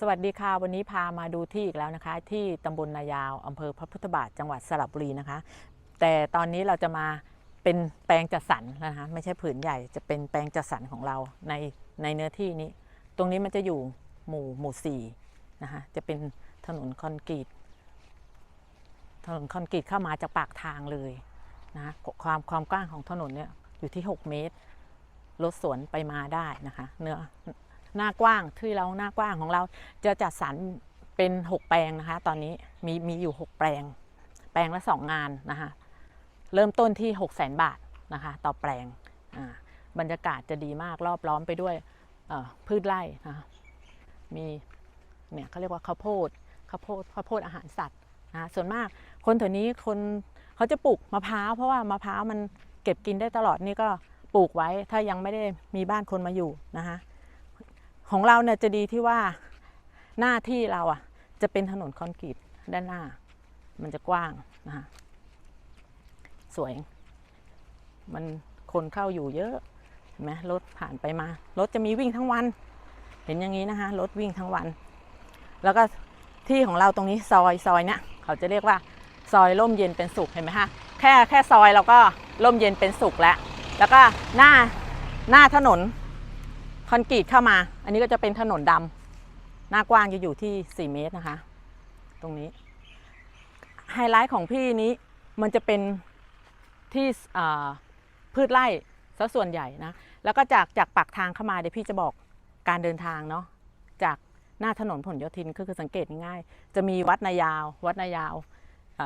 สวัสดีค่ะ วันนี้พามาดูที่อีกแล้วนะคะ ที่ตำบลนายาวอำเภอพระพุทธบาทจังหวัดสระบุรีนะคะ แต่ตอนนี้เราจะมาเป็นแปลงจัดสรรนะคะ ไม่ใช่ผืนใหญ่จะเป็นแปลงจัดสรรของเราในในเนื้อที่นี้ ตรงนี้มันจะอยู่หมู่หมู่สี่นะคะจะเป็นถนนคอนกรีตถนนคอนกรีตเข้ามาจากปากทางเลยนะคะความความกว้างของถนนเนี่ยอยู่ที่ 6 เมตรรถสวนไปมาได้นะคะ เนื้อ หน้ากว้างที่เราหน้ากว้างของเราจะจัดสรรเป็น 6 แปลงนะคะ ตอนนี้มีมีอยู่ 6 แปลง แปลงละ 2 งานนะคะเริ่มต้นที่ 6 0 0 0 0 0 บาทนะคะ ต่อแปลงอ่าบรรยากาศจะดีมากรอบล้อมไปด้วยพืชไร่นะคะมีเนี่ยเขาเรียกว่าข้าวโพดข้าวโพดข้าวโพดอาหารสัตว์นะะส่วนมากคนแถวนี้คนเขาจะปลูกมะพร้าวเพราะว่ามะพร้าวมันเก็บกินได้ตลอดนี่ก็ปลูกไว้ถ้ายังไม่ได้มีบ้านคนมาอยู่นะคะ ของเราเนี่ยจะดีที่ว่าหน้าที่เราอะ จะเป็นถนนคอนกรีตด้านหน้า มันจะกว้างนะคะสวย มันคนเข้าอยู่เยอะเห็นไหมรถผ่านไปมา รถจะมีวิ่งทั้งวัน เห็นอย่างนี้นะคะรถวิ่งทั้งวัน แล้วก็ที่ของเราตรงนี้ซอยซอยเนี่ยเขาจะเรียกว่าซอยร่มเย็นเป็นสุขเห็นไหมคะแค่แค่ซอยเราก็ร่มเย็นเป็นสุขแล้ว แล้วก็หน้าหน้าถนน คอนกรีตเข้ามา อันนี้ก็จะเป็นถนนดำหน้ากว้างจะอยู่ที่ 4 เมตรนะคะ ตรงนี้ ไฮไลท์ของพี่นี้มันจะเป็นที่พืชไร่ซะส่วนใหญ่นะ แล้วก็จากจากปากทางเข้ามาเดี๋ยวพี่จะบอกการเดินทางเนาะ จากหน้าถนนผลโยธินก็คือสังเกตง่ายๆ จะมีวัดนายาว วัดนายาวอ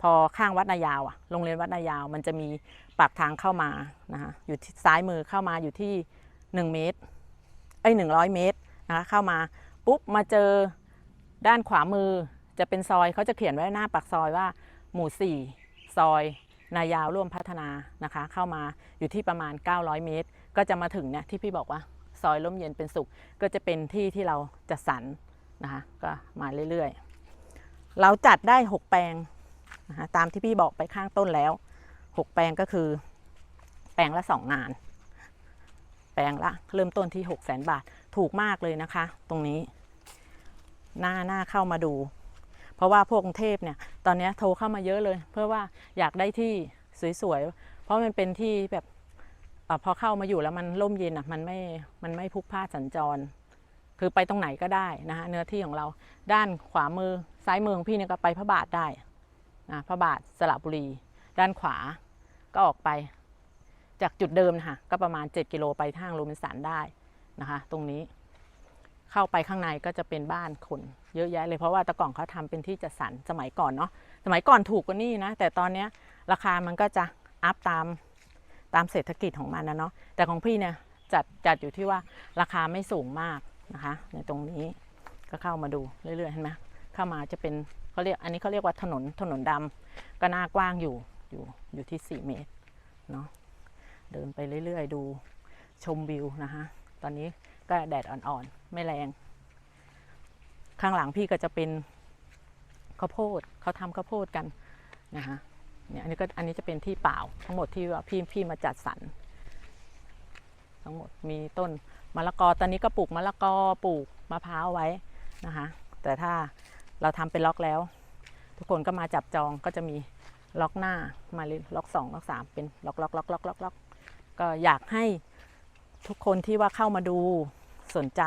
พอข้างวัดนายาวอะโรงเรียนวัดนายาว มันจะมีปากทางเข้ามานะคะอยู่ที่ซ้ายมือเข้ามาอยู่ที่ 1 เมตร ไอ้หนึ่งร้อยเมตรนะคะเข้ามาปุ๊บมาเจอด้านขวามือจะเป็นซอยเขาจะเขียนไว้หน้าปากซอยว่า หมู่ 4 ซอย นายาวร่วมพัฒนานะคะ เข้ามาอยู่ที่ประมาณ 900 เมตร ก็จะมาถึงเนี่ยที่พี่บอกว่า ซอยร่มเย็นเป็นสุข ก็จะเป็นที่ที่เราจัดสรรนะคะก็มาเรื่อยๆ เราจัดได้ 6 แปลงนะคะตามที่พี่บอกไปข้างต้นแล้ว 6 แปลงก็คือ แปลงละ 2 งาน แปลงละ เริ่มต้นที่ 6 0 0 0 0 0บาทถูกมากเลยนะคะ ตรงนี้ หน้าหน้าเข้ามาดู เพราะว่าพวกกรุงเทพเนี่ย ตอนนี้โทรเข้ามาเยอะเลย เพื่อว่าอยากได้ที่สวยๆ เพราะมันเป็นที่แบบอพอเข้ามาอยู่แล้วมันร่มเย็นอะมันไม่มันไม่พลุกพลานสัญจร คือไปตรงไหนก็ได้นะคะเนื้อที่ของเราด้านขวามือซ้ายมือของพี่เนี่ยก็ไปพระบาทได้นะพระบาทสระบุรี ด้านขวาก็ออกไป จากจุดเดิมนะคะก็ประมาณ 7 กิโลไปทางโรบินสันได้นะคะ ตรงนี้เข้าไปข้างในก็จะเป็นบ้านคนเยอะแยะเลยเพราะว่าตะก่อนเขาทำเป็นที่จัดสรรสมัยก่อนเนาะสมัยก่อนถูกกว่านี้นะ แต่ตอนนี้ราคามันก็จะอัพตามตามเศรษฐกิจของมันนะเนาะแต่ของพี่เนี่ยจัดจัดอยู่ที่ว่าราคาไม่สูงมากนะคะ ในตรงนี้ก็เข้ามาดูเรื่อยๆเห็นไหมเข้ามาจะเป็นเขาเรียกอันนี้เขาเรียกว่าถนนถนนดำก็หน้ากว้างอยู่อยู่อยู่ที่ 4 เมตรเนาะ เดินไปเรื่อยๆ ดูชมวิวนะคะตอนนี้ก็แดดอ่อนๆ ไม่แรง ข้างหลังพี่ก็จะเป็นข้าวโพดเขาทำข้าวโพดกันนะคะเนี่ยอันนี้ก็อันนี้จะเป็นที่เปล่าทั้งหมดที่ว่าพี่พี่มาจัดสรรทั้งหมดมีต้นมะละกอตอนนี้ก็ปลูกมะละกอปลูกมะพร้าวไว้นะคะแต่ถ้าเราทำเป็นล็อกแล้ว ทุกคนก็มาจับจองก็จะมีล็อกหน้ามาล็อกสองล็อกสามเป็นล็อกล็อกล็อกล็อกล็อกล็อก ก็อยากให้ทุกคนที่ว่าเข้ามาดูสนใจ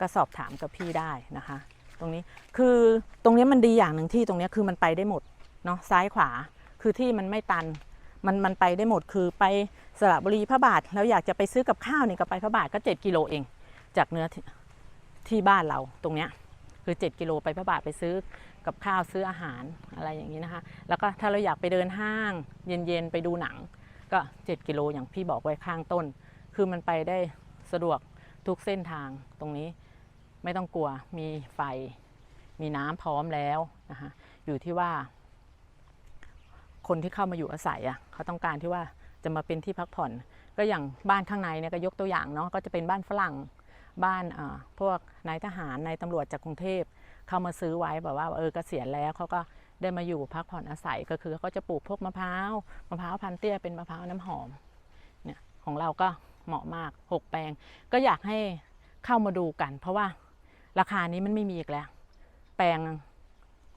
ก็สอบถามกับพี่ได้นะคะ ตรงนี้คือตรงนี้มันดีอย่างหนึ่งที่ตรงนี้คือมันไปได้หมดเนาะซ้ายขวาคือที่มันไม่ตันมันมันไปได้หมดคือไปสระบุรีพระบาทแล้วอยากจะไปซื้อกับข้าวเนี่ยก็ไปพระบาทก็ 7 กิโลเอง จากเนื้อที่ที่บ้านเราตรงเนี้ยคือ 7 กิโลไปพระบาทไปซื้อกับข้าวซื้ออาหารอะไรอย่างนี้นะคะ แล้วก็ถ้าเราอยากไปเดินห้างเย็นๆไปดูหนัง ก็ 7 กิโลอย่างพี่บอกไว้ข้างต้น คือมันไปได้สะดวกทุกเส้นทางตรงนี้ไม่ต้องกลัวมีไฟ มีน้ำพร้อมแล้วนะคะอยู่ที่ว่า คนที่เข้ามาอยู่อาศัยอะเขาต้องการที่ว่าจะมาเป็นที่พักผ่อน ก็อย่างบ้านข้างในเนี่ยก็ยกตัวอย่างเนาะก็จะเป็นบ้านฝรั่งบ้านอ่าพวกนายทหารนายตำรวจจากกรุงเทพเข้ามาซื้อไว้แบบว่าเออเกษียณแล้วเขาก็ ได้มาอยู่พักผ่อนอาศัยก็คือเขาก็จะปลูกพวกมะพร้าวมะพร้าวพันเตี้ยเป็นมะพร้าวน้ำหอมเนี่ยของเราก็เหมาะมากหกแปลง ก็อยากให้เข้ามาดูกัน เพราะว่าราคานี้มันไม่มีอีกแล้ว แปลง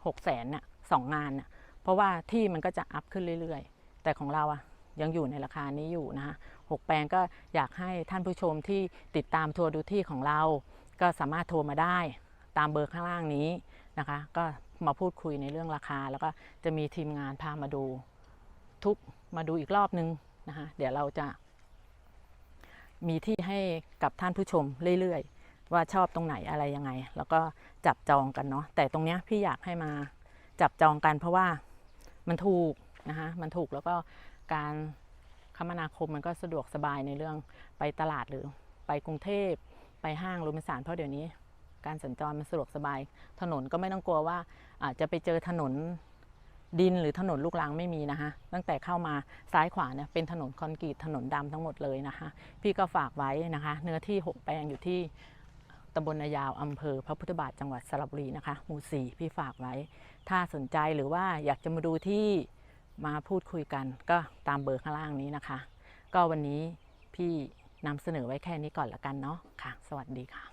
หกแสนน่ะสองงานน่ะเพราะว่าที่มันก็จะอัพขึ้นเรื่อยๆ แต่ของเราอะยังอยู่ในราคานี้อยู่นะคะหกแปลงก็อยากให้ท่านผู้ชมที่ติดตามทัวร์ดูที่ของเรา ก็สามารถโทรมาได้ตามเบอร์ข้างล่างนี้นะคะ ก็ มาพูดคุยในเรื่องราคา แล้วก็จะมีทีมงานพามาดูทุกมาดูอีกรอบนึงนะคะเดี๋ยวเราจะ มีที่ให้กับท่านผู้ชมเรื่อยๆ ว่าชอบตรงไหนอะไรยังไง แล้วก็จับจองกันเนาะแต่ตรงเนี้ยพี่อยากให้มาจับจองกันเพราะว่ามันถูกนะคะมันถูกแล้วก็การคมนาคมมันก็สะดวกสบายในเรื่องไปตลาดหรือไปกรุงเทพไปห้างโรบินสันเพราะเดี๋ยวนี้ การสัญจรมันสะดวกสบาย ถนนก็ไม่ต้องกลัวว่าอาจจะไปเจอถนนดินหรือถนนลูกรังไม่มีนะคะ ตั้งแต่เข้ามาซ้ายขวาเนี่ยเป็นถนนคอนกรีตถนนดำทั้งหมดเลยนะคะ พี่ก็ฝากไว้นะคะ เนื้อที่ 6 แปลงอยู่ที่ตำบลนายาวอำเภอ พระพุทธบาทจังหวัดสระบุรีนะคะหมู่สี่พี่ฝากไว้ ถ้าสนใจหรือว่าอยากจะมาดูที่มาพูดคุยกันก็ตามเบอร์ข้างล่างนี้นะคะ ก็วันนี้พี่นำเสนอไว้แค่นี้ก่อนละกันเนาะค่ะ สวัสดีค่ะ